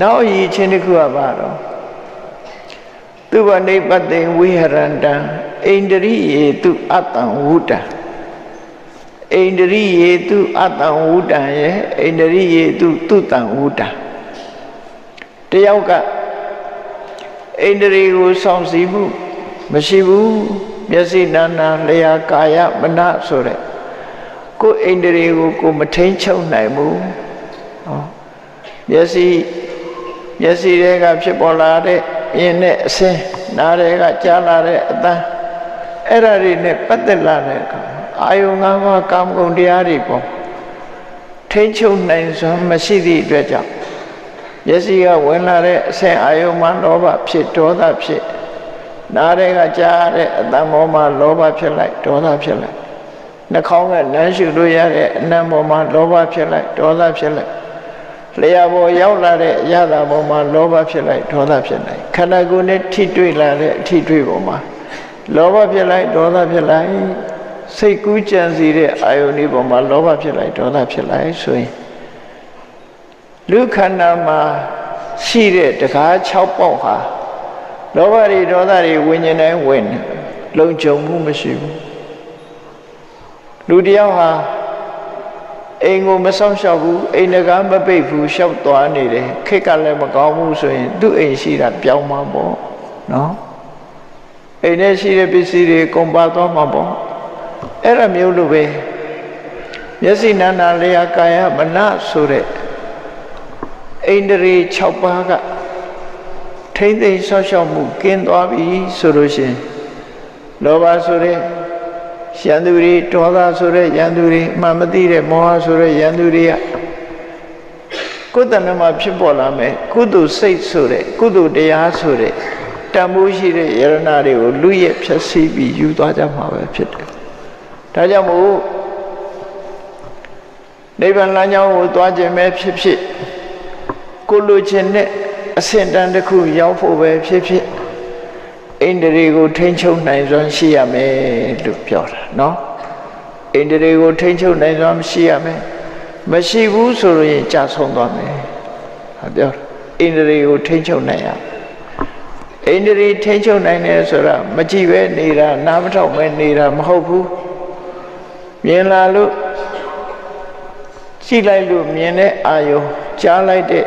နောက်ရည်ချင်းတစ်ခုကဘာတော့သူဝနိပတိဝိဟရန္တံဣန္ဒရိယေတုအတ္တံဝုတံဣန္ဒရိယေတုအတ္တံဝုတံရဲ့ဣန္ဒရိယေတုတုတံဝုတံတယောက်ကဣန္ဒြေကိုစောင့်စည်းမှုမရှိဘူးမျက်စိနာနာလျာကာယမနဆိုတဲ့ကိုယ်ဣန္ဒြေကိုကိုမထိန်ချုပ်နိုင်ဘူးဟောမျက်စိ မျက်စိတွေကဖြစ်ပေါ်လာတဲ့မြင်တဲ့အစင်းနားတွေကကြားလာတဲ့အသံအဲ့ဒါတွေနဲ့ပတ်သက်လာတဲ့အခါအာယုံငါးပါးကာမဂုဏ်တရားတွေပေါ့ထိန်ချုပ်နိုင်စွမ်းမရှိသည့်အတွက်ကြောင့်မျက်စိကဝင်လာတဲ့အဆင့်အာယုံမှာလောဘဖြစ်ဒေါသဖြစ်နားတွေကကြားတဲ့အတန်မောမှာလောဘဖြစ်လိုက်ဒေါသဖြစ်လိုက်နှာခေါင်းကနမ်းရှုလို့ရတဲ့အနံပေါ်မှာလောဘဖြစ်လိုက်ဒေါသဖြစ်လိုက် လျှာပေါ်ရောက်လာတဲ့အရာသာပေါ်မှာလောဘဖြစ်လိုက်ဒေါသဖြစ်လိုက်ခန္ဓာကိုယ်နဲ့ထိတွေ့လာတဲ့အထိတွေ့ပေါ်မှာလောဘဖြစ်လိုက်ဒေါသဖြစ်လိုက်စိတ်ကူးကြံစီတဲ့အာယုန်ဒီပေါ်မှာလောဘဖြစ်လိုက်ဒေါသဖြစ်လိုက်ဆိုရင်လူခန္ဓာမှာရှိတဲ့တကား6ပေါက်ဟာလောဘတွေဒေါသတွေဝิญဉာဏ်တိုင်းဝင်လုံခြုံမှုမရှိဘူးလူတယောက်ဟာ အိမ်ကိုမဆောင်ရှောက်ဘူးအိမ်တကားမပိတ်ဘူးရှောက်သွားနေတယ်ခက်ကလည်းမကောင်းဘူးဆိုရင်သူ့အိမ်ရှိတာပြောင်းမှာပေါ့နော်အိမ်ထဲရှိတဲ့ပစ္စည်းတွေကုန်ပါသွားမှာပေါ့အဲ့ဒါမျိုးလိုပဲမျက်စိနာနာလျာကာယမနဆိုတဲ့ဣန္ဒြေ6ပါးကထိမ့်သိမ်းဆောက်ရှောက်မှုကင်းသွားပြီဆိုလို့ရှိရင်လောဘဆိုတဲ့ ရန်သူတွေဒေါသဆိုတဲ့ရန်သူတွေအမှန်မသိတဲ့မောဟဆိုတဲ့ရန်သူတွေကကိုယ်တဏ္ဍမှာဖြစ်ပေါ်လာမယ်ကုသိုလ်စိတ်ဆိုတဲ့ကုသိုလ်တရားဆိုတဲ့တန်ဖိုးရှိတဲ့ယရနာတွေကိုလူရဲ့ဖြည့်ဆည်းပြီးယူသွားကြမှာပဲဖြစ်တယ်ဒါကြောင့်မို့နိဗ္ဗာန်လမ်းကြောင်းကိုသွားခြင်းပဲဖြစ်ဖြစ်ကိုလိုချင်တဲ့အဆင့်တန်းတစ်ခုရောက်ဖို့ပဲဖြစ်ဖြစ် အိန္ဒြေကိုထိန်းချုပ်နိုင်စွမ်းရှိရမယ်လို့ပြောတာเนาะအိန္ဒြေကိုထိန်းချုပ်နိုင်စွမ်းမရှိရမယ်မရှိဘူးဆိုလို့ရင်ကြာဆုံးသွားမယ်ဟောပြောအိန္ဒြေကိုထိန်းချုပ်နိုင်ရအိန္ဒြေထိန်းချုပ်နိုင်တယ်ဆိုတာမကြည့်ပဲနေတာနားမထောက်ပဲနေတာမဟုတ်ဘူးမြင်လာလို့ကြည့်လိုက်လို့မြင်တဲ့အာယုံကြားလိုက်တဲ့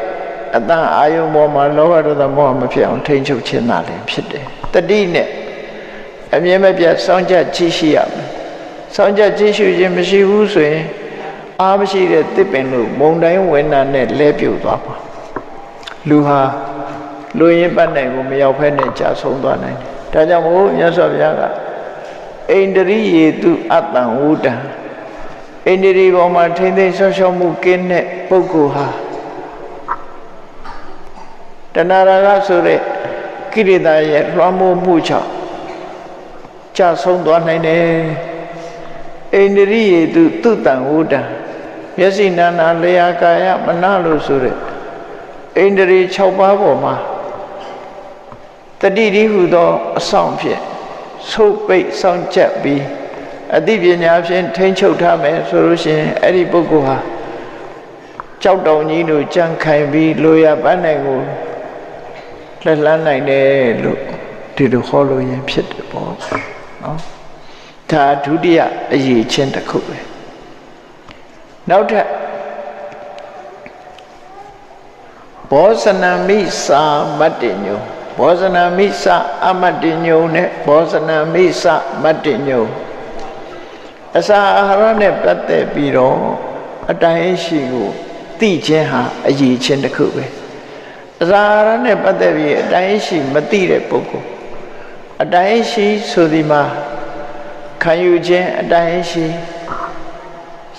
အတန်အာယုံပေါ်မှာလောဘဒေါသမောဟမဖြစ်အောင်ထိန်းချုပ်ခြင်းသာလည်းဖြစ်တယ်တတိနဲ့အမြဲမပြတ်စောင့်ကြကြည့်ရှိရမယ်စောင့်ကြကြည့်ရှုခြင်းမရှိဘူးဆိုရင်အားမရှိတဲ့တစ်ပင်လို့မုံတိုင်းဝင်နာနဲ့လဲပြုတ်သွားမှာလူဟာလူရင်းပတ်နိုင်ကိုမရောက်ဖဲနဲ့ကြာဆုံးသွားနိုင်တယ်ဒါကြောင့်မို့မြတ်စွာဘုရားကဣန္ဒြိယေတုအတ္တံဝုဒံဣန္ဒြိပေါ်မှာထိမ့်သိမ်းဆော့ရှော့မှုကင်းတဲ့ပုဂ္ဂိုလ်ဟာ တဏှာရာဂဆိုတဲ့ကိရိတာရဲ့လွှမ်းမိုးမှုကြောင့်ကြဆုံးသွားနိုင်တယ်အိန္ဒြိယေတုတုတံဝုဒံမျက်စိနာနာလျာကာယမနလို့ဆိုတဲ့အိန္ဒြေ6ပါးပေါ်မှာတတိတိဟုသောအဆောင်ဖြင့်ဆုပ်ပိတ်ဆောင်ချက်ပြီးအသိပညာဖြင့်ထိမ့်ချုပ်ထားမယ်ဆိုလို့ရှိရင်အဲ့ဒီပုဂ္ဂိုလ်ဟာကြောက်တောင်ကြီးတို့ကြံခိုင်ပြီးလိုရပန်းနိုင်ကို လက်လန်းနိုင်တယ်လို့ဒီလိုဟောလို့ရင်ဖြစ်တယ်ပေါ့နော်ဒါဒုတိယအရေးချင်းတစ်ခုပဲနောက်ထပ်ဘောဇနမိစာမတ္တညုဘောဇနမိစာအမတ္တညုနဲ့ဘောဇနမိစာမတ္တညုအစာအာဟာရနဲ့ပတ်သက်ပြီးတော့အတိုင်းရှိကိုသိခြင်းဟာအရေးချင်းတစ်ခုပဲ အစာအာဟာရနဲ့ပတ်သက်ပြီးအတိုင်းရှိမသိတဲ့ပုဂ္ဂိုလ်အတိုင်းရှိဆိုဒီမှာခံယူခြင်းအတိုင်းရှိ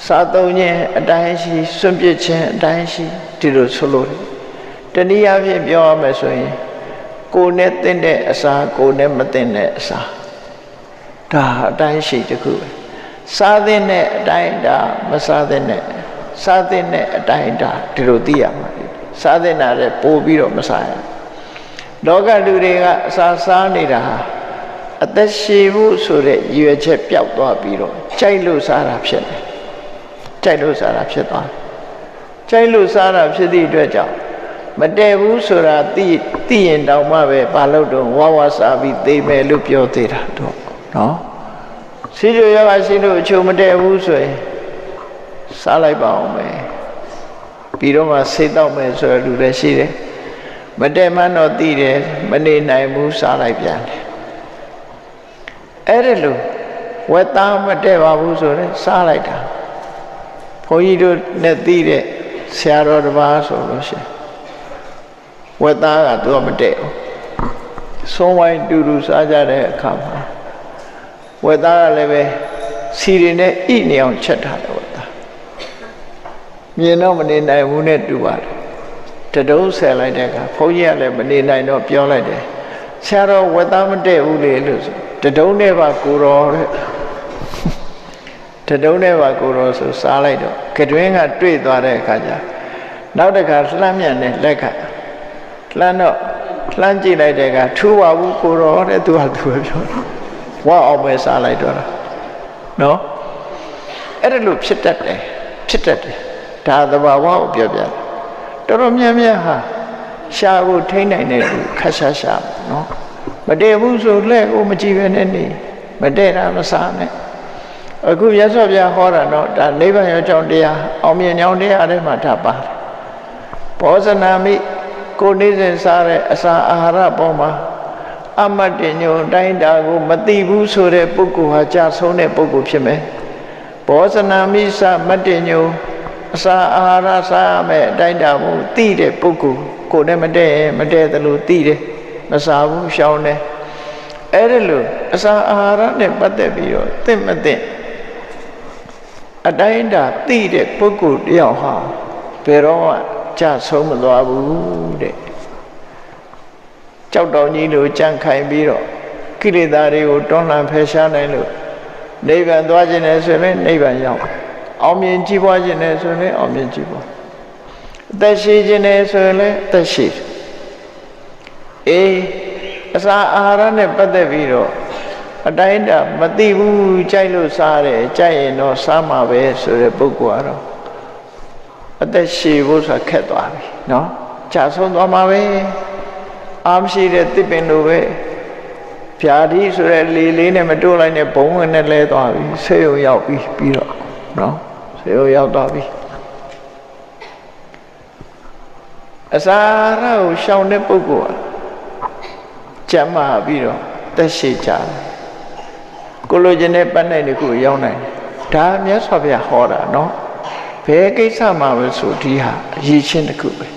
စားသုံးခြင်းအတိုင်းရှိစွန့်ပစ်ခြင်းအတိုင်းရှိဒီလိုဆိုလို့တနည်းအားဖြင့်ပြောရမယ်ဆိုရင်ကိုယ်နဲ့တင့်တဲ့အစာကိုယ်နဲ့မတင့်တဲ့အစာဒါအတိုင်းရှိတခုပဲစားတဲ့အတိုင်းဒါမစားတဲ့စားတဲ့အတိုင်းဒါဒီလိုသိရမှာ စားတဲ့နာတဲ့ပို့ပြီးတော့မစားရလောကလူတွေကအစာစားနေတာဟာအသက်ရှင်ဖို့ဆိုတဲ့ရည်ရွယ်ချက်ပျောက်သွားပြီးတော့ကြိုက်လို့စားတာဖြစ်တယ်ကြိုက်လို့စားတာဖြစ်သွားကြိုက်လို့စားတာဖြစ်သည့်အတွက်ကြောင့်မတည့်ဘူးဆိုတာသိသိရင်တောင်မှပဲဘာလို့တော့ဝါဝါစားပြီးသိမယ်လို့ပြောသေးတာတော့နော်စီကြယောဂရှိလို့အချိုမတည့်ဘူးဆိုရင်စားလိုက်ပါအောင်မယ် ပြီးတော့မှစိတ်တော့မယ်ဆိုရလူလည်းရှိတယ်မတည့်မှန်းတော့သိတယ်မနေနိုင်ဘူးစားလိုက်ပြန်တယ်အဲ့ဒါလို့ဝက်သားမတည့်ပါဘူးဆိုရင်စားလိုက်တာဘုန်းကြီးတို့နဲ့သိတဲ့ဆရာတော်တစ်ပါးဆိုလို့ရှိရင်ဝက်သားကသူကမတည့်ဘူးဆုံးဝိုင်းတူတူစားကြတဲ့အခါမှာဝက်သားကလည်းပဲစီရင်နဲ့ဣနေအောင်ချက်ထားတယ်ဝက်သား မြင်တော့မနေနိုင်ဘူးနဲ့တူပါတယ်တတုံးဆယ်လိုက်တဲ့အခါဘုန်းကြီးကလည်းမနေနိုင်တော့ပြောလိုက်တယ်ဆရာတော်ဝက်သားမတည့်ဘူးလေလို့ဆိုတတုံးနဲ့ပါကိုတော်တဲ့တတုံးနဲ့ပါကိုတော်ဆိုစားလိုက်တော့ကတွင်းကတွေ့သွားတဲ့အခါကျနောက်တစ်ခါလှမ်းမြန်တဲ့လက်ကလှမ်းတော့လှမ်းကြည့်လိုက်တဲ့အခါထူပါဘူးကိုတော်တဲ့သူကသူပဲပြောတယ်ဝါအောင်ပဲစားလိုက်တော့တာနော်အဲ့ဒါလို့ဖြစ်တတ်တယ်ဖြစ်တတ်တယ် ဒါသဘာဝကိုပြောပြတယ်တော်တော်များများဟာရှားကိုထိမ့်နိုင်တဲ့လူခက်ရှားရှားနော်မတည့်ဘူးဆိုလက်ကိုမကြည့်ပဲနဲ့နေမတည့်တာမစားနဲ့အခုရသော်ပြဟောတာတော့ဒါနိဗ္ဗာန်ရောက်ကြောင်းတရားအောင်မြင်ကြောင်းတရားထဲမှာဒါပါတယ်ဘောဇနာမိကိုနေစဉ်စားတဲ့အစာအာဟာရပေါ်မှာအမတ်တင်ညုံတိုင်းတာကိုမသိဘူးဆိုတဲ့ပုဂ္ဂိုလ်ဟာကြာဆုံးတဲ့ပုဂ္ဂိုလ်ဖြစ်မယ်ဘောဇနာမိစမတ်တင်ညုံ အစာအာဟာရစားရမယ်အတိုင်းတာကိုသိတဲ့ပုဂ္ဂိုလ်ကိုနဲ့မတည့်မတည့်သလိုသိတယ်မစားဘူးရှောင်းတယ်အဲ့ဒါလို့အစာအာဟာရနဲ့ပတ်သက်ပြီးတော့သင့်မသင့်အတိုင်းတာသိတဲ့ပုဂ္ဂိုလ်တယောက်ဟာဘယ်တော့မှကြဆုံးမသွားဘူးတဲ့ကြောက်တော်ကြီးလိုကြံ့ခိုင်ပြီးတော့ကိလေသာတွေကိုတွန်းလှန်ဖယ်ရှားနိုင်လို့နိဗ္ဗာန်သွားခြင်းနဲ့ဆိုရင်နိဗ္ဗာန်ရောက် အောင်မြင်ကြည်ပွားခြင်းနဲ့ဆိုရင်အောင်မြင်ကြည်ပွားအသက်ရှိခြင်းနဲ့ဆိုရင်လည်းအသက်ရှိအေးအစာအာဟာရနဲ့ပတ်သက်ပြီးတော့အတိုင်းတာမသိဘူးကြိုက်လို့စားတယ်ကြိုက်ရင်တော့စားမှာပဲဆိုတဲ့ပုဂ္ဂိုလ်ကတော့အသက်ရှည်ဖို့ဆိုတာခက်သွားပြီเนาะကြာဆုံးသွားမှာပဲအာမရှိတဲ့တစ်ပင်လိုပဲဖြာတိဆိုတဲ့လေလေးနဲ့မတိုးလိုက်နဲ့ဘုံဝင်နဲ့လဲသွားပြီဆေးရုံရောက်ပြီပြီးတော့เนาะ ဆေးရုံရောက်သွားပြီအစာရကိုရှောင်တဲ့ပုဂ္ဂိုလ်ကကြမ်းမာပြီးတော့တက်ရှိကြတယ်ကိုလိုချင်တဲ့ပတ်နိုင်တစ်ခုရောက်နိုင်တယ်ဒါမြတ်စွာဘုရားဟောတာเนาะဘယ်ကိစ္စမှာပဲဆိုဒီဟာအရေးချင်းတစ်ခုပဲ